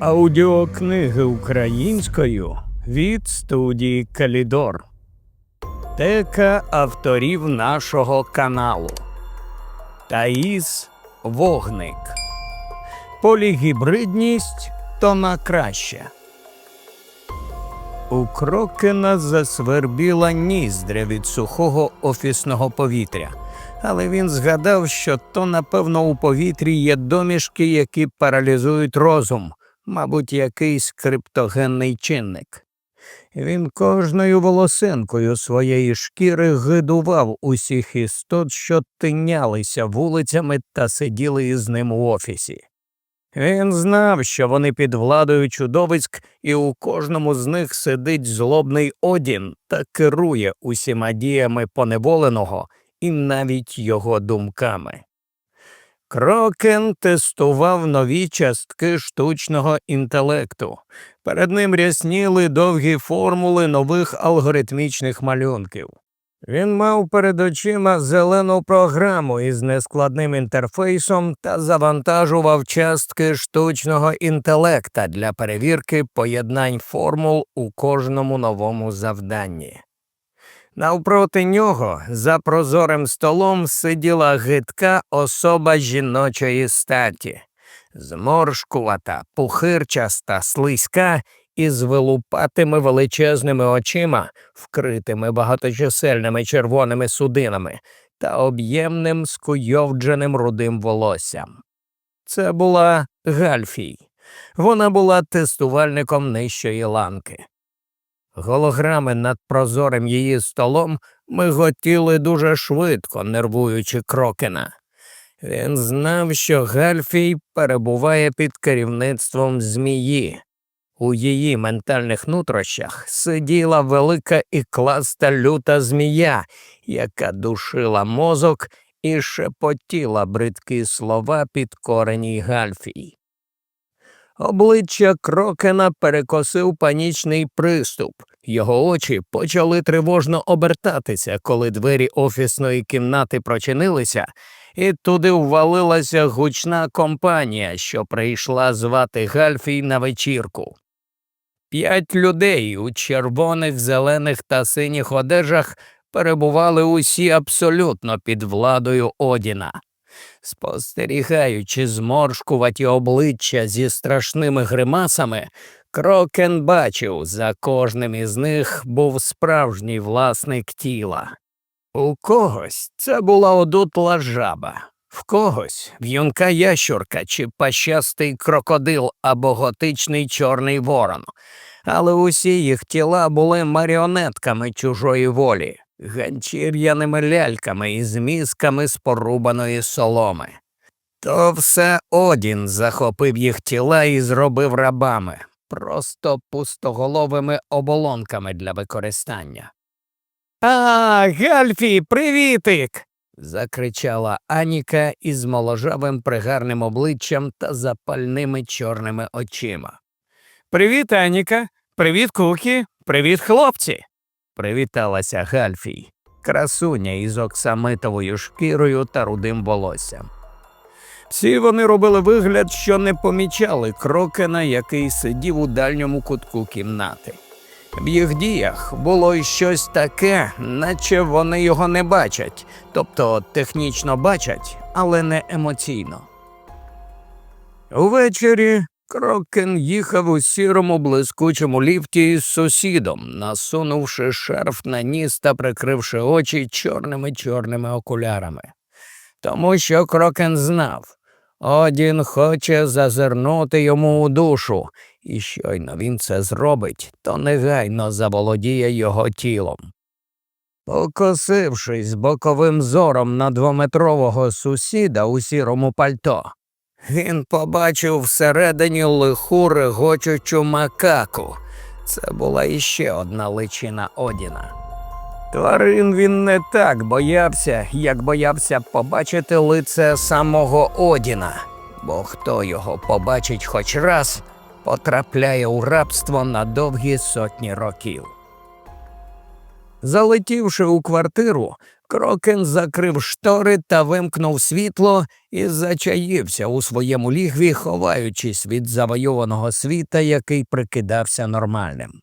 Аудіокниги українською від студії Калідор. Тека авторів нашого каналу. Таїс Вогник. Полігібридність то на краще. У Крокена засвербіла ніздря від сухого офісного повітря, але він згадав, що то, напевно, у повітрі є домішки, які паралізують розум, мабуть, якийсь криптогенний чинник. Він кожною волосинкою своєї шкіри гидував усіх істот, що тинялися вулицями та сиділи із ним у офісі. Він знав, що вони під владою чудовиськ, і у кожному з них сидить злобний Одін та керує усіма діями поневоленого і навіть його думками. Крокен тестував нові частки штучного інтелекту. Перед ним рясніли довгі формули нових алгоритмічних малюнків. Він мав перед очима зелену програму із нескладним інтерфейсом та завантажував частки штучного інтелекта для перевірки поєднань формул у кожному новому завданні. Навпроти нього, за прозорим столом, сиділа гидка особа жіночої статі, зморшкувата, пухирчаста, слизька із вилупатими величезними очима, вкритими багаточисельними червоними судинами та об'ємним скуйовдженим рудим волоссям. Це була Гальфій. Вона була тестувальником нижчої ланки. Голограми над прозорим її столом миготіли дуже швидко, нервуючи Крокена. Він знав, що Гальфій перебуває під керівництвом змії. У її ментальних нутрощах сиділа велика і класта люта змія, яка душила мозок і шепотіла бридкі слова під кореній Гальфій. Обличчя Крокена перекосив панічний приступ. Його очі почали тривожно обертатися, коли двері офісної кімнати прочинилися, і туди ввалилася гучна компанія, що прийшла звати Гальфій на вечірку. П'ять людей у червоних, зелених та синіх одежах перебували усі абсолютно під владою Одіна. Спостерігаючи зморшкуваті обличчя зі страшними гримасами, Крокен бачив, за кожним із них був справжній власник тіла. У когось це була одутла жаба, в когось в'юнка ящурка чи пащастий крокодил або готичний чорний ворон, але усі їх тіла були маріонетками чужої волі ганчір'яними ляльками із мізками з порубаної соломи. То все Одін захопив їх тіла і зробив рабами, просто пустоголовими оболонками для використання. А, Гальфі, привітик. закричала Аніка із моложавим пригарним обличчям та запальними чорними очима. Привіт, Аніка. Привіт, Кукі. Привіт, хлопці привіталася Гальфій, красуня із оксамитовою шкірою та рудим волоссям. Всі вони робили вигляд, що не помічали крокена, який сидів у дальньому кутку кімнати. В їх діях було щось таке, наче вони його не бачать, тобто технічно бачать, але не емоційно. Увечері Крокен їхав у сірому блискучому ліфті із сусідом, насунувши шарф на ніс та прикривши очі чорними чорними окулярами. Тому що Крокен знав, Одін хоче зазирнути йому у душу, і щойно він це зробить, то негайно заволодіє його тілом. Покосившись боковим зором на двометрового сусіда у сірому пальто, він побачив всередині лиху регочучу макаку. Це була іще одна личина Одіна. Тварин він не так боявся, як боявся побачити лице самого Одіна, бо хто його побачить хоч раз, потрапляє у рабство на довгі сотні років. Залетівши у квартиру, Крокен закрив штори та вимкнув світло і зачаївся у своєму лігві, ховаючись від завойованого світа, який прикидався нормальним.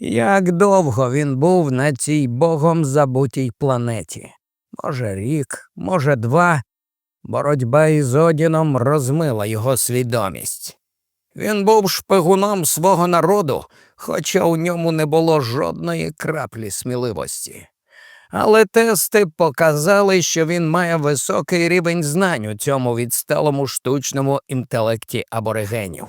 Як довго він був на цій богом забутій планеті? Може, рік, може, два. Боротьба із Одіном розмила його свідомість. Він був шпигуном свого народу, хоча у ньому не було жодної краплі сміливості. Але тести показали, що він має високий рівень знань у цьому відсталому штучному інтелекті аборигенів.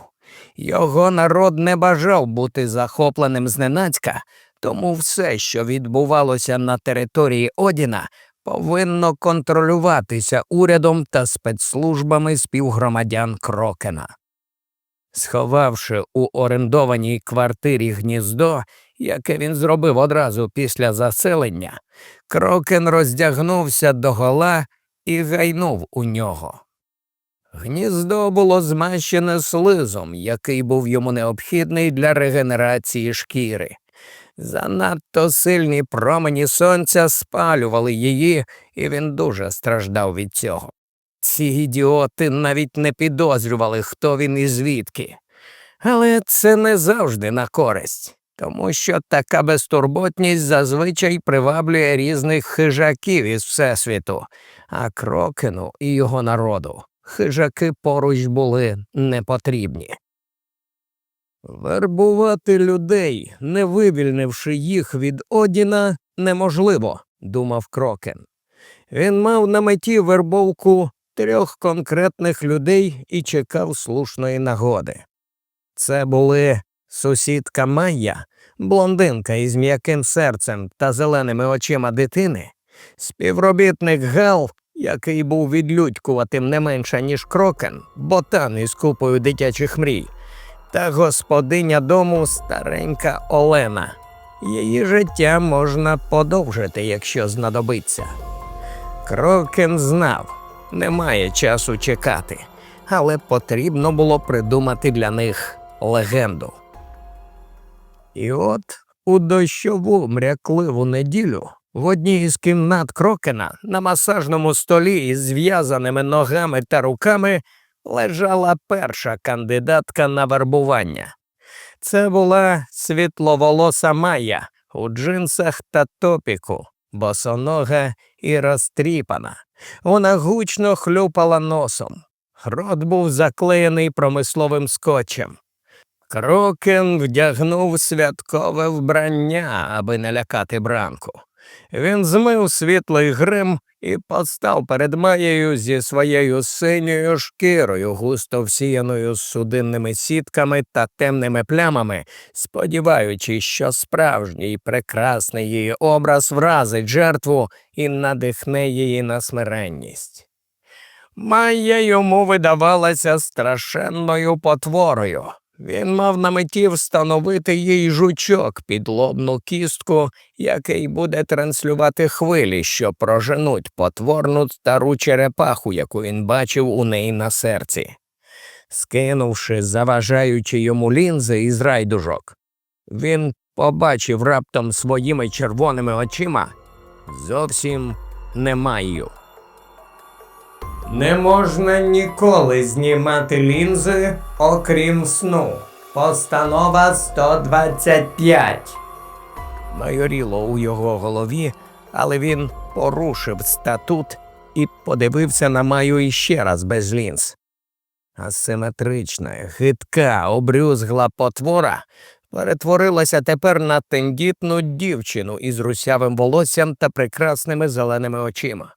Його народ не бажав бути захопленим зненацька, тому все, що відбувалося на території Одіна, повинно контролюватися урядом та спецслужбами співгромадян Крокена. Сховавши у орендованій квартирі гніздо, яке він зробив одразу після заселення, Крокен роздягнувся догола і гайнув у нього. Гніздо було змащене слизом, який був йому необхідний для регенерації шкіри. Занадто сильні промені сонця спалювали її, і він дуже страждав від цього. Ці ідіоти навіть не підозрювали, хто він і звідки. Але це не завжди на користь, тому що така безтурботність зазвичай приваблює різних хижаків із Всесвіту, а крокену і його народу хижаки поруч були непотрібні. Вербувати людей, не вивільнивши їх від Одіна, неможливо, думав Крокен. Він мав на меті вербовку трьох конкретних людей і чекав слушної нагоди. Це були сусідка Майя, блондинка із м'яким серцем та зеленими очима дитини, співробітник Гал, який був відлюдькуватим не менше, ніж крокен, ботан із купою дитячих мрій, та господиня дому старенька Олена. Її життя можна подовжити, якщо знадобиться. Крокен знав, немає часу чекати, але потрібно було придумати для них легенду. І от у дощову мрякливу неділю в одній із кімнат Крокена на масажному столі із зв'язаними ногами та руками лежала перша кандидатка на вербування. Це була світловолоса Майя у джинсах та топіку, босонога і розтріпана. Вона гучно хлюпала носом. Рот був заклеєний промисловим скотчем. Крокен вдягнув святкове вбрання, аби не лякати бранку. Він змив світлий грим і постав перед Маєю зі своєю синьою шкірою, густо всіяною судинними сітками та темними плямами, сподіваючись, що справжній прекрасний її образ вразить жертву і надихне її на смиренність. Майя йому видавалася страшенною потворою. Він мав на меті встановити їй жучок під лобну кістку, який буде транслювати хвилі, що проженуть потворну стару черепаху, яку він бачив у неї на серці. Скинувши, заважаючи йому лінзи із райдужок, він побачив раптом своїми червоними очима зовсім не маю. Не можна ніколи знімати лінзи, окрім сну. Постанова 125. Майоріло у його голові, але він порушив статут і подивився на Маю іще раз без лінз. Асиметрична, гидка, обрюзгла потвора перетворилася тепер на тендітну дівчину із русявим волоссям та прекрасними зеленими очима.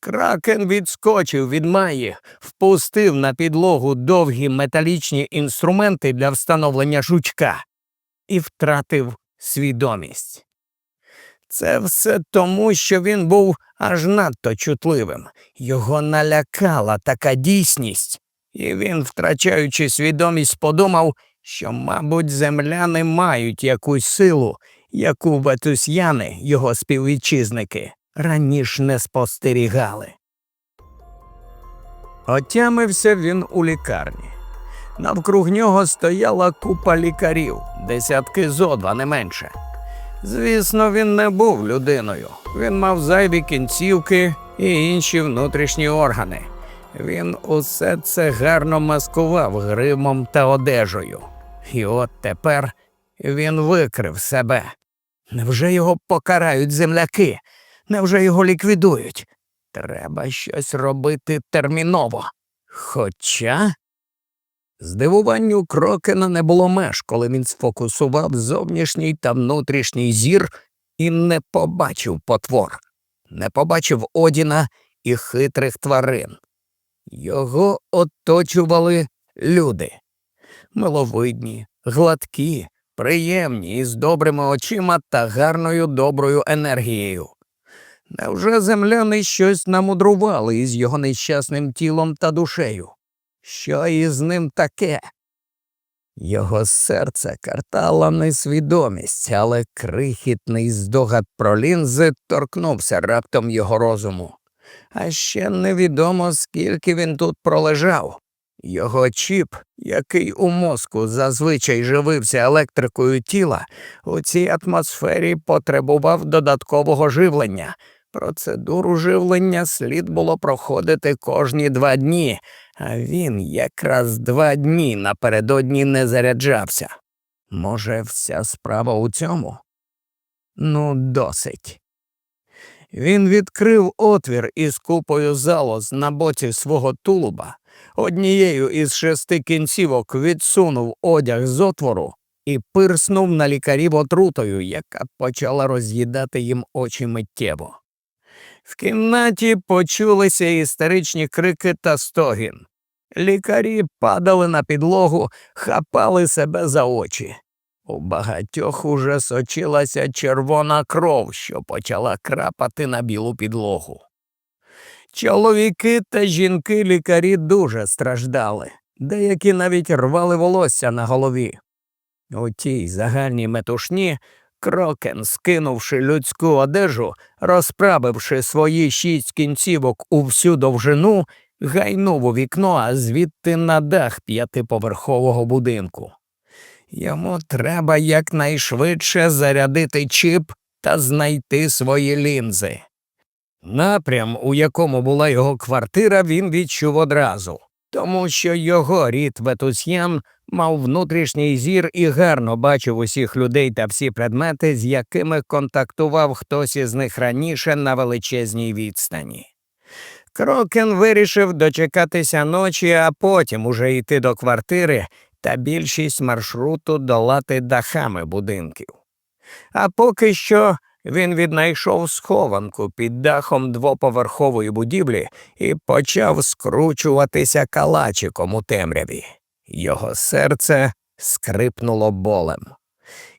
Кракен відскочив від Маї, впустив на підлогу довгі металічні інструменти для встановлення жучка і втратив свідомість. Це все тому, що він був аж надто чутливим. Його налякала така дійсність, і він, втрачаючи свідомість, подумав, що, мабуть, земляни мають якусь силу, яку ветусяни, його співвітчизники, раніше не спостерігали. Отямився він у лікарні. Навкруг нього стояла купа лікарів, десятки зо два не менше. Звісно, він не був людиною. Він мав зайві кінцівки і інші внутрішні органи. Він усе це гарно маскував гримом та одежею. І от тепер він викрив себе. Невже його покарають земляки? Невже його ліквідують? Треба щось робити терміново. Хоча. Здивуванню Крокена не було меж, коли він сфокусував зовнішній та внутрішній зір і не побачив потвор, не побачив Одіна і хитрих тварин. Його оточували люди миловидні, гладкі, приємні і з добрими очима та гарною доброю енергією. Невже земляни щось намудрували із його нещасним тілом та душею? Що із ним таке? Його серце картала несвідомість, але крихітний здогад про лінзи торкнувся раптом його розуму. А ще невідомо, скільки він тут пролежав. Його чіп, який у мозку зазвичай живився електрикою тіла, у цій атмосфері потребував додаткового живлення. Процедуру живлення слід було проходити кожні два дні, а він якраз два дні напередодні не заряджався. Може, вся справа у цьому? Ну, досить. Він відкрив отвір із купою залоз на боці свого тулуба, однією із шести кінцівок відсунув одяг з отвору і пирснув на лікарів отрутою, яка почала роз'їдати їм очі миттєво. В кімнаті почулися істеричні крики та стогін. Лікарі падали на підлогу, хапали себе за очі. У багатьох уже сочилася червона кров, що почала крапати на білу підлогу. Чоловіки та жінки лікарі дуже страждали, деякі навіть рвали волосся на голові. У тій загальній метушні Крокен, скинувши людську одежу, розправивши свої шість кінцівок у всю довжину, гайнув у вікно, а звідти на дах п'ятиповерхового будинку. Йому треба якнайшвидше зарядити чіп та знайти свої лінзи. Напрям, у якому була його квартира, він відчув одразу, тому що його рід Ветусьян мав внутрішній зір і гарно бачив усіх людей та всі предмети, з якими контактував хтось із них раніше на величезній відстані. Крокен вирішив дочекатися ночі, а потім уже йти до квартири та більшість маршруту долати дахами будинків. А поки що він віднайшов схованку під дахом двоповерхової будівлі і почав скручуватися калачиком у темряві. Його серце скрипнуло болем.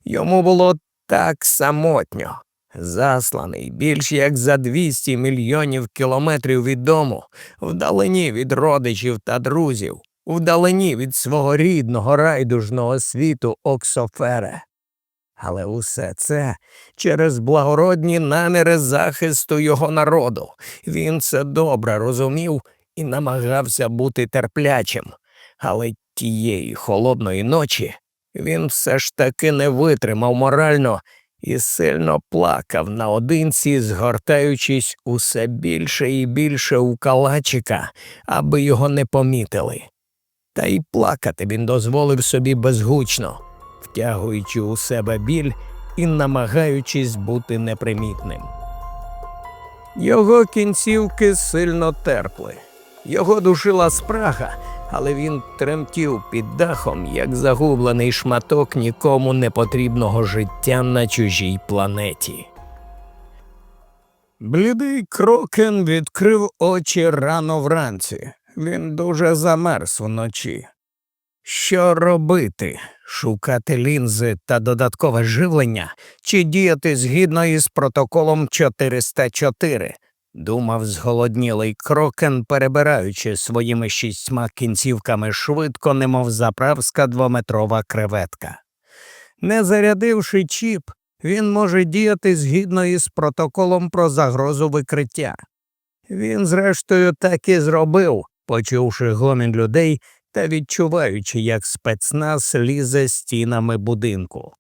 Йому було так самотньо, засланий більш як за 200 мільйонів кілометрів від дому, вдалині від родичів та друзів, вдалині від свого рідного райдужного світу Оксофере. Але усе це через благородні наміри захисту його народу. Він це добре розумів і намагався бути терплячим. Але тієї холодної ночі він все ж таки не витримав морально і сильно плакав наодинці, згортаючись усе більше і більше у калачика, аби його не помітили. Та й плакати він дозволив собі безгучно, втягуючи у себе біль і намагаючись бути непримітним. Його кінцівки сильно терпли, його душила спрага, але він тремтів під дахом, як загублений шматок нікому не потрібного життя на чужій планеті. Блідий крокен відкрив очі рано вранці. Він дуже замерз вночі. Що робити? Шукати лінзи та додаткове живлення чи діяти згідно із протоколом 404? думав зголоднілий крокен, перебираючи своїми шістьма кінцівками швидко, немов заправська двометрова креветка. Не зарядивши чіп, він може діяти згідно із протоколом про загрозу викриття. Він, зрештою, так і зробив, почувши гомін людей та відчуваючи, як спецназ лізе стінами будинку.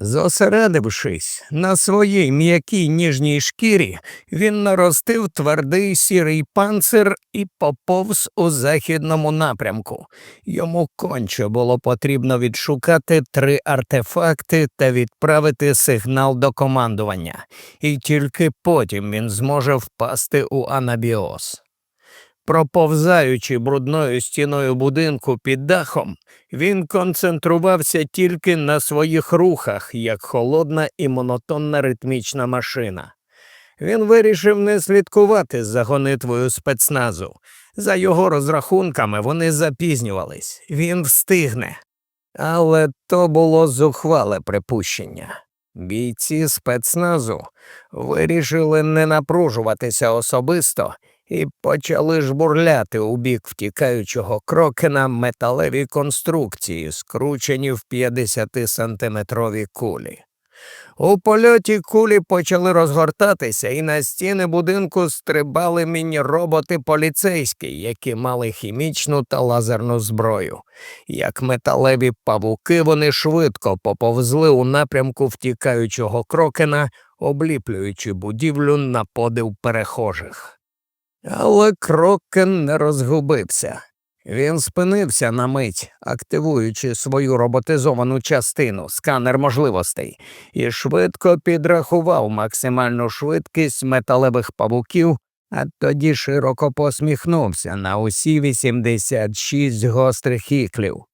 Зосередившись на своїй м'якій ніжній шкірі, він наростив твердий сірий панцир і поповз у західному напрямку. Йому конче було потрібно відшукати три артефакти та відправити сигнал до командування, і тільки потім він зможе впасти у анабіоз. Проповзаючи брудною стіною будинку під дахом, він концентрувався тільки на своїх рухах, як холодна і монотонна ритмічна машина. Він вирішив не слідкувати за гонитвою спецназу. За його розрахунками вони запізнювались, він встигне. Але то було зухвале припущення. Бійці спецназу вирішили не напружуватися особисто і почали жбурляти у бік втікаючого крокена металеві конструкції, скручені в 50-сантиметрові кулі. У польоті кулі почали розгортатися, і на стіни будинку стрибали міні-роботи поліцейські, які мали хімічну та лазерну зброю. Як металеві павуки, вони швидко поповзли у напрямку втікаючого крокена, обліплюючи будівлю на подив перехожих. Але Крокен не розгубився. Він спинився на мить, активуючи свою роботизовану частину, сканер можливостей, і швидко підрахував максимальну швидкість металевих павуків, а тоді широко посміхнувся на усі 86 гострих іклів.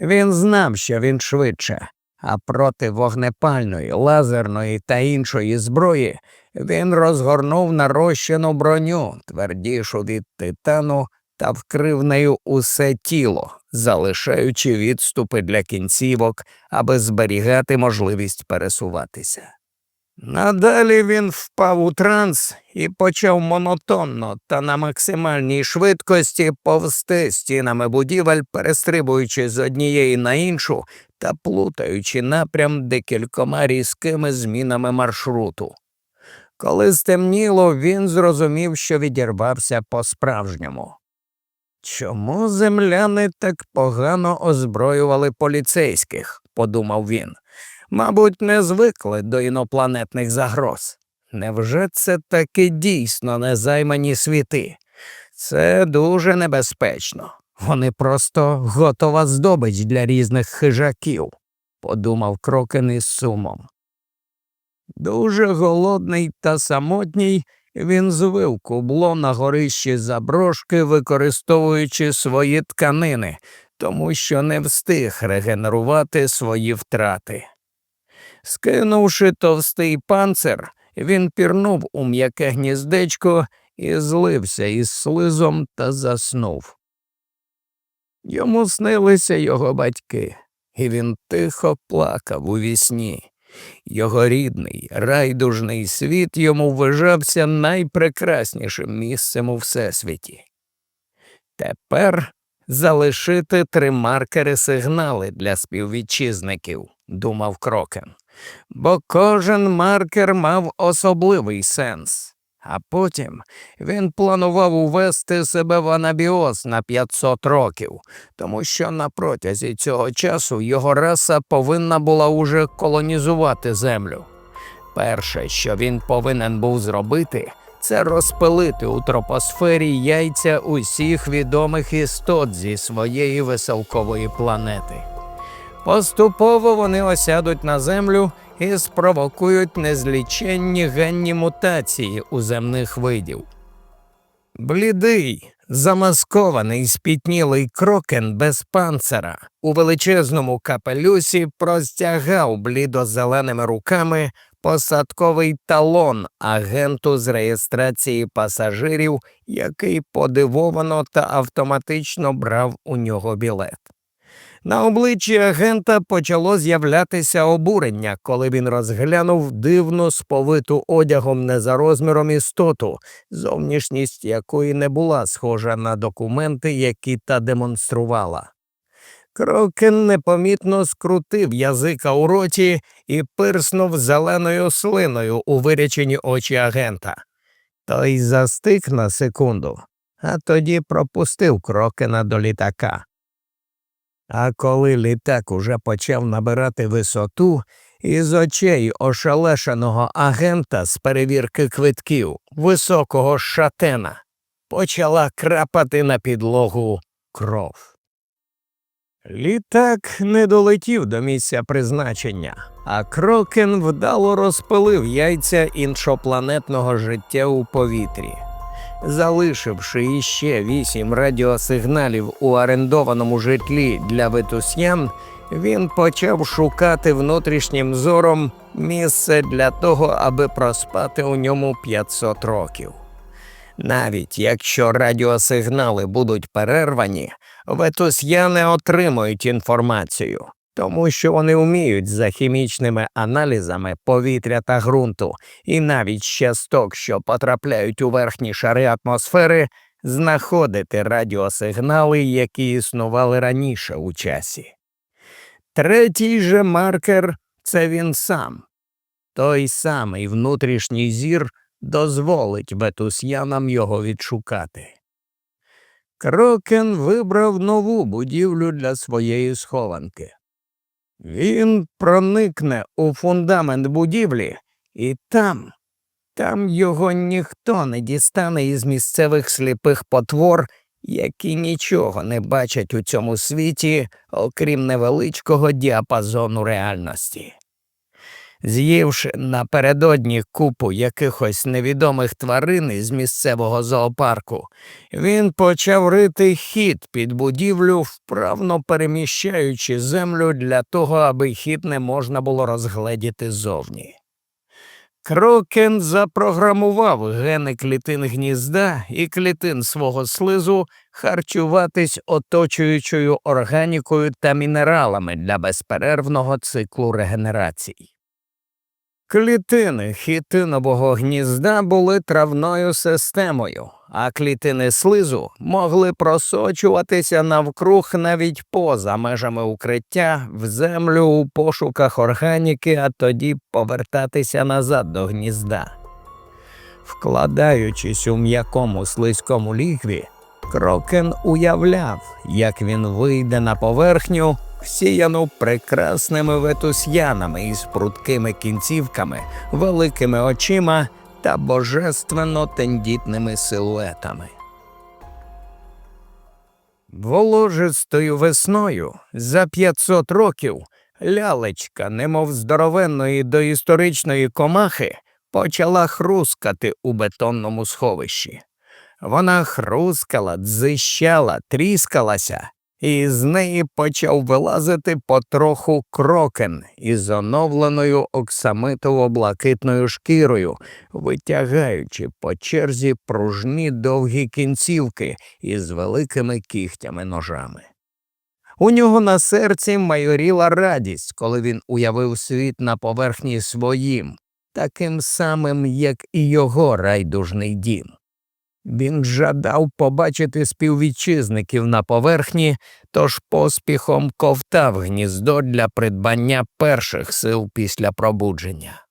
Він знав, що він швидше, а проти вогнепальної, лазерної та іншої зброї він розгорнув нарощену броню, твердішу від титану, та вкрив нею усе тіло, залишаючи відступи для кінцівок, аби зберігати можливість пересуватися. Надалі він впав у транс і почав монотонно та на максимальній швидкості повсти стінами будівель, перестрибуючи з однієї на іншу та плутаючи напрям декількома різкими змінами маршруту. Коли стемніло, він зрозумів, що відірвався по-справжньому. Чому земляни так погано озброювали поліцейських? подумав він. Мабуть, не звикли до інопланетних загроз. Невже це таки дійсно незаймані світи? Це дуже небезпечно. Вони просто готова здобич для різних хижаків, подумав Крокен із сумом. Дуже голодний та самотній, він звив кубло на горищі заброшки, використовуючи свої тканини, тому що не встиг регенерувати свої втрати. Скинувши товстий панцир, він пірнув у м'яке гніздечко і злився із слизом та заснув. Йому снилися його батьки, і він тихо плакав у вісні. Його рідний, райдужний світ йому вважався найпрекраснішим місцем у всесвіті. Тепер залишити три маркери сигнали для співвітчизників, думав Крокен, бо кожен маркер мав особливий сенс. А потім він планував увести себе в анабіоз на 500 років, тому що на протязі цього часу його раса повинна була уже колонізувати землю. Перше, що він повинен був зробити, це розпилити у тропосфері яйця усіх відомих істот зі своєї веселкової планети. Поступово вони осядуть на землю і спровокують незліченні генні мутації у земних видів. Блідий, замаскований, спітнілий крокен без панцера у величезному капелюсі простягав блідо-зеленими руками посадковий талон агенту з реєстрації пасажирів, який подивовано та автоматично брав у нього білет. На обличчі агента почало з'являтися обурення, коли він розглянув дивну сповиту одягом не за розміром істоту, зовнішність якої не була схожа на документи, які та демонструвала. Крокен непомітно скрутив язика у роті і пирснув зеленою слиною у вирячені очі агента. Той застиг на секунду, а тоді пропустив крокена до літака. А коли літак уже почав набирати висоту, Із очей ошелешеного агента з перевірки квитків, високого шатена, почала крапати на підлогу кров. Літак не долетів до місця призначення, а Крокен вдало розпилив яйця іншопланетного життя у повітрі. Залишивши іще вісім радіосигналів у орендованому житлі для ветуснян, він почав шукати внутрішнім зором місце для того, аби проспати у ньому 500 років. Навіть якщо радіосигнали будуть перервані, ветусяни отримують інформацію, тому що вони вміють за хімічними аналізами повітря та ґрунту, і навіть часток, що потрапляють у верхні шари атмосфери, знаходити радіосигнали, які існували раніше у часі. Третій же маркер це він сам. Той самий внутрішній зір дозволить ветусянам його відшукати. Крокен вибрав нову будівлю для своєї схованки. Він проникне у фундамент будівлі, і там, там його ніхто не дістане із місцевих сліпих потвор, які нічого не бачать у цьому світі, окрім невеличкого діапазону реальності. З'ївши напередодні купу якихось невідомих тварин із місцевого зоопарку, він почав рити хід під будівлю, вправно переміщаючи землю для того, аби хід не можна було розгледіти зовні. Крокен запрограмував гени клітин гнізда і клітин свого слизу харчуватись оточуючою органікою та мінералами для безперервного циклу регенерації. Клітини хітинового гнізда були травною системою, а клітини слизу могли просочуватися навкруг навіть поза межами укриття в землю у пошуках органіки, а тоді повертатися назад до гнізда. Вкладаючись у м'якому слизькому лігві, Крокен уявляв, як він вийде на поверхню всіяну прекрасними ветусянами із пруткими кінцівками, великими очима та божественно тендітними силуетами. Воложистою весною за 500 років лялечка, немов здоровенної доісторичної комахи, почала хрускати у бетонному сховищі. Вона хрускала, дзищала, тріскалася, і з неї почав вилазити потроху крокен із оновленою оксамитово-блакитною шкірою, витягаючи по черзі пружні довгі кінцівки із великими кігтями ножами. У нього на серці майоріла радість, коли він уявив світ на поверхні своїм, таким самим, як і його райдужний дім. Він жадав побачити співвітчизників на поверхні, тож поспіхом ковтав гніздо для придбання перших сил після пробудження.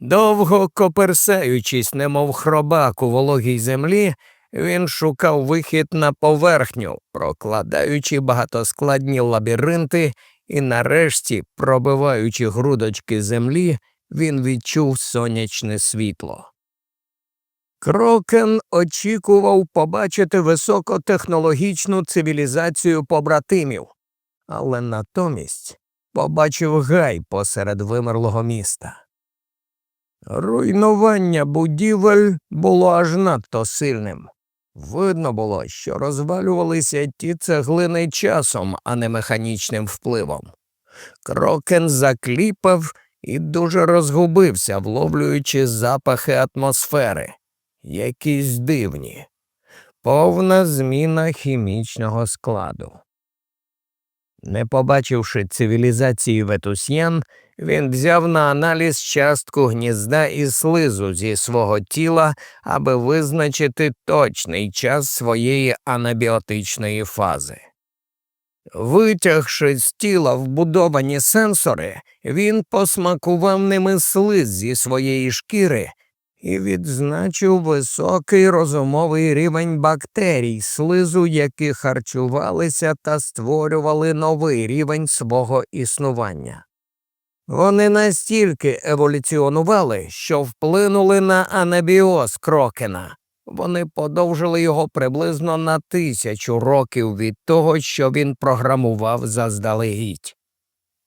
Довго коперсаючись, немов хробак у вологій землі, він шукав вихід на поверхню, прокладаючи багатоскладні лабіринти, і нарешті, пробиваючи грудочки землі, він відчув сонячне світло. Крокен очікував побачити високотехнологічну цивілізацію побратимів, але натомість побачив гай посеред вимерлого міста. Руйнування будівель було аж надто сильним. Видно було, що розвалювалися ті цеглини часом, а не механічним впливом. Крокен закліпав і дуже розгубився, вловлюючи запахи атмосфери якісь дивні, повна зміна хімічного складу. Не побачивши цивілізації ветусьян, він взяв на аналіз частку гнізда і слизу зі свого тіла, аби визначити точний час своєї анабіотичної фази. Витягши з тіла вбудовані сенсори, він посмакував ними слиз зі своєї шкіри і відзначив високий розумовий рівень бактерій, слизу, які харчувалися та створювали новий рівень свого існування. Вони настільки еволюціонували, що вплинули на анабіоз Крокена. Вони подовжили його приблизно на тисячу років від того, що він програмував заздалегідь.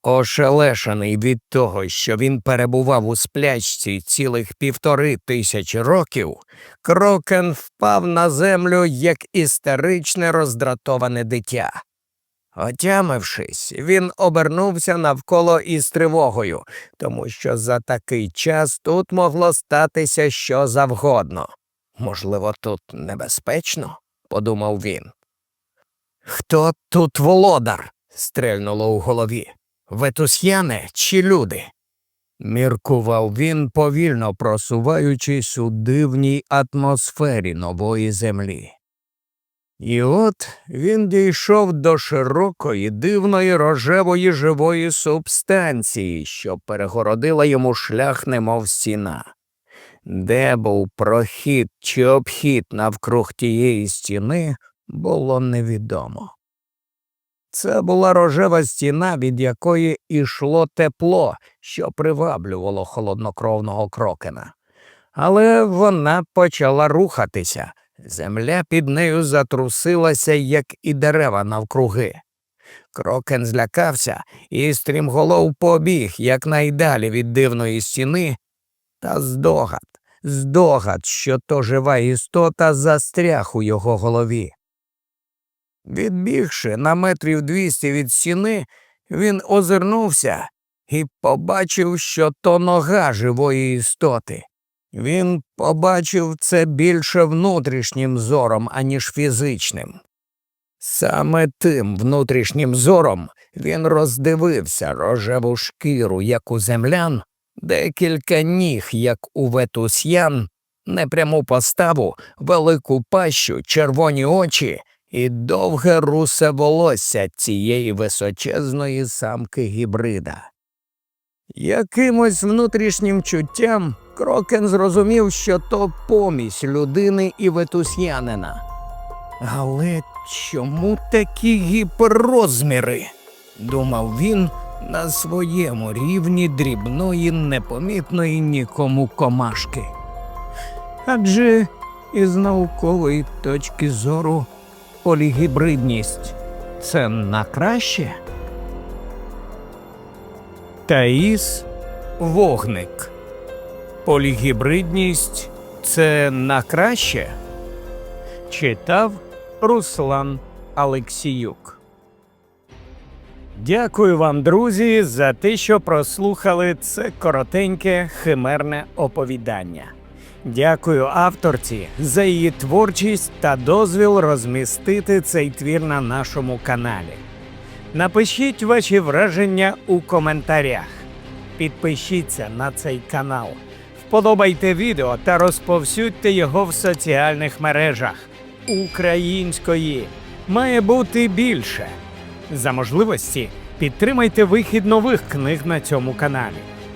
Ошелешений від того, що він перебував у сплячці цілих півтори тисячі років, Крокен впав на землю як істеричне роздратоване дитя. Отямившись, він обернувся навколо із тривогою, тому що за такий час тут могло статися що завгодно. Можливо, тут небезпечно, подумав він. Хто тут володар? стрельнуло у голові. Ветусяни чи люди? Міркував він, повільно просуваючись у дивній атмосфері нової землі. І от він дійшов до широкої, дивної рожевої живої субстанції, що перегородила йому шлях, немов стіна. Де був прохід чи обхід навкруг тієї стіни, було невідомо. Це була рожева стіна, від якої ішло тепло, що приваблювало холоднокровного крокена. Але вона почала рухатися. Земля під нею затрусилася, як і дерева навкруги. Крокен злякався і стрімголов побіг якнайдалі від дивної стіни, та здогад, здогад, що то жива істота застряг у його голові. Відбігши на метрів двісті від стіни, він озирнувся і побачив, що то нога живої істоти. Він побачив це більше внутрішнім зором, аніж фізичним. Саме тим внутрішнім зором він роздивився рожеву шкіру, як у землян, декілька ніг, як у ветусян, непряму поставу, велику пащу, червоні очі і довге русе волосся цієї височезної самки гібрида. Якимось внутрішнім чуттям Крокен зрозумів, що то помість людини і ветусянина. Але чому такі гіперрозміри? думав він на своєму рівні дрібної, непомітної нікому комашки. Адже із наукової точки зору полігібридність це на краще. Таїс вогник. Полігібридність це на краще. Читав Руслан Алексіюк. Дякую вам, друзі, за те, що прослухали це коротеньке химерне оповідання. Дякую авторці за її творчість та дозвіл розмістити цей твір на нашому каналі. Напишіть ваші враження у коментарях. Підпишіться на цей канал, вподобайте відео та розповсюдьте його в соціальних мережах. Української має бути більше. За можливості підтримайте вихід нових книг на цьому каналі.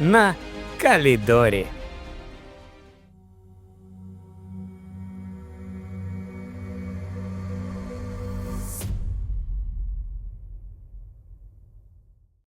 на Калідорі.